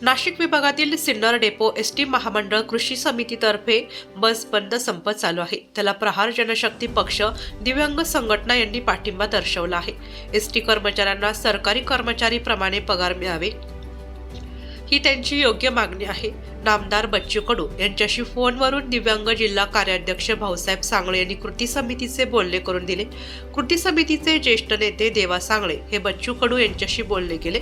नाशिक विभागातील Sinnar depot S T महामंडळ कृषी समितीतर्फे बस बंद संप चालू आहे. त्याला प्रहार जनशक्ती पक्ष दिव्यांग संघटना यांनी पाठिंबा दर्शवला आहे. एस टी कर्मचाऱ्यांना सरकारी कर्मचारीप्रमाणे पगार मिळावे. ही त्यांची योग्य मागणी आहे. नामदार बच्चू कडू यांच्याशी फोनवरून दिव्यांग जिल्हा कार्याध्यक्ष भाऊसाहेब सांगळे यांनी कृती समितीचे बोलणे करून दिले. कृती समितीचे ज्येष्ठ नेते देवा सांगळे हे बच्चू कडू यांच्याशी बोलले गेले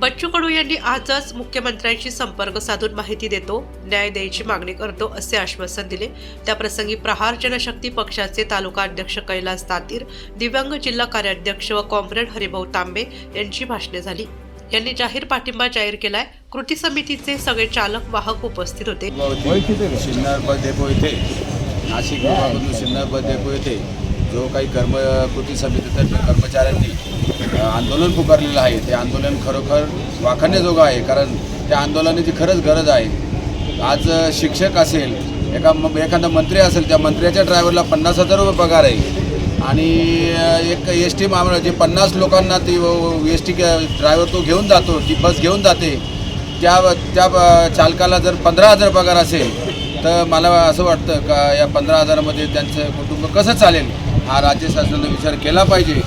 बच्चू कडू यांनी आजच मुख्यमंत्र्यांशी संपर्क साधून माहिती देतो न्याय द्यायची मागणी करतो असे आश्वासन दिले. त्याप्रसंगी प्रहार जनशक्ती पक्षाचे तालुका अध्यक्ष कैलास तातीर दिव्यांग जिल्हा कार्याध्यक्ष व कॉम्रेड हरिभाऊ तांबे यांची भाषणे झाली. यांनी जाहीर पाठिंबा जाहीर केलाय. कृती समितीचे सगळे चालक वाहक उपस्थित होते. सिन्नर बस डेपो येथे नाशिक सिन्नर बस डेपो येथे जो काही कर्म कृती समितीतर्फे कर्मचाऱ्यांनी आंदोलन पुकारलेलं आहे. ते आंदोलन खरोखर वाखाण्याजोगं आहे कारण त्या आंदोलनाची खरंच गरज आहे. आज शिक्षक असेल एका म- एखादा मंत्री असेल त्या मंत्र्याच्या ड्रायव्हरला पन्नास हजार रुपये पगार आहे. आणि एक एस टी महामंडळ जे पन्नास लोकांना ती एस टी ड्रायव्हर तो घेऊन जातो ती बस घेऊन जाते. त्या त्या चालकाला जर पंधरा हजार पगार असेल तर मला असं वाटतं का या पंधरा हजारामध्ये त्यांचं कुटुंब कसं चालेल? हा राज्य शासनानं विचार केला पाहिजे.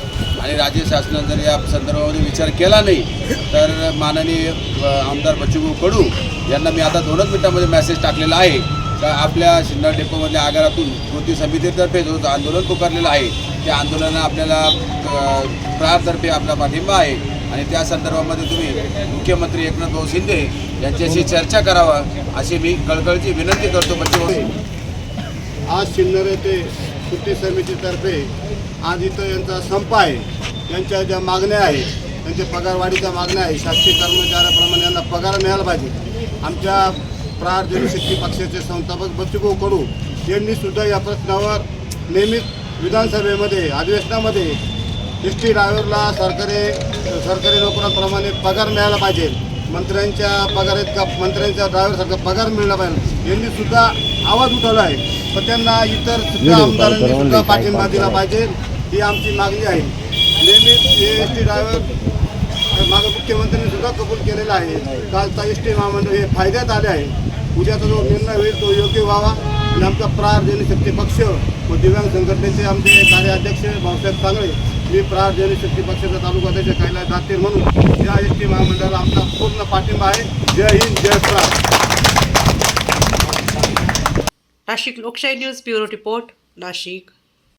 आणि राज्य शासनानं जर या संदर्भामध्ये विचार केला नाही तर माननीय आमदार बच्चूभाऊ कडू यांना मी आता दोनच मिनिटांमध्ये मेसेज टाकलेला आहे. का आपल्या सिन्नर डेपोमधल्या आगारातून कृती समितीतर्फे जो आंदोलन पुकारलेलं आहे त्या आंदोलनाला आपल्याला प्रारतर्फे आपला पाठिंबा आहे. आणि त्या संदर्भामध्ये तुम्ही मुख्यमंत्री एकनाथ भाऊ शिंदे यांच्याशी चर्चा करावा अशी मी कळकळची विनंती करतो बच्चू आज सिन्नर येथे कृती समितीतर्फे आज इथं यांचा संप आहे. यांच्या ज्या मागण्या आहेत त्यांच्या पगारवाढीच्या मागण्या आहे शासकीय कर्मचाऱ्याप्रमाणे यांना पगार मिळाला पाहिजे. आमच्या प्रहार जनशक्ती पक्षाचे संस्थापक बच्चूभाऊ कडू यांनी सुद्धा या प्रश्नावर नेहमीच विधानसभेमध्ये अधिवेशनामध्ये एस टी ड्रायव्हरला सरकारी सरकारी नोकऱ्यांप्रमाणे पगार मिळाला पाहिजे. मंत्र्यांच्या पगार इतका मंत्र्यांच्या ड्रायव्हरसारखा पगार मिळाला पाहिजे. यांनी सुद्धा आवाज उठवला आहे. पण त्यांना इतर सुद्धा आमदारांनी सुद्धा पाठिंबा दिला पाहिजे. ही आमची मागणी आहे. नेहमीच हे एस टी ड्रायव्हर मागं मुख्यमंत्र्यांनी सुद्धा कबूल केलेला आहे. कालचा एस टी महामंडळ हे फायद्यात आले आहे. उद्याचा जो निर्णय होईल तो योग्य व्हावा. आणि आमचा प्रहार जनशक्ती पक्ष व दिव्यांग संघटनेचे आमचे कार्याध्यक्ष भाऊसाहेब सांगळे मी प्रहार जनशक्ती पक्षाचा तालुका अध्यक्ष कैलास दातीर म्हणून या महामंडळाला आमचा पूर्ण पाठिंबा आहे. जय हिंद जय प्रहार नाशिक लोकशाही न्यूज ब्युरो रिपोर्ट नाशिक.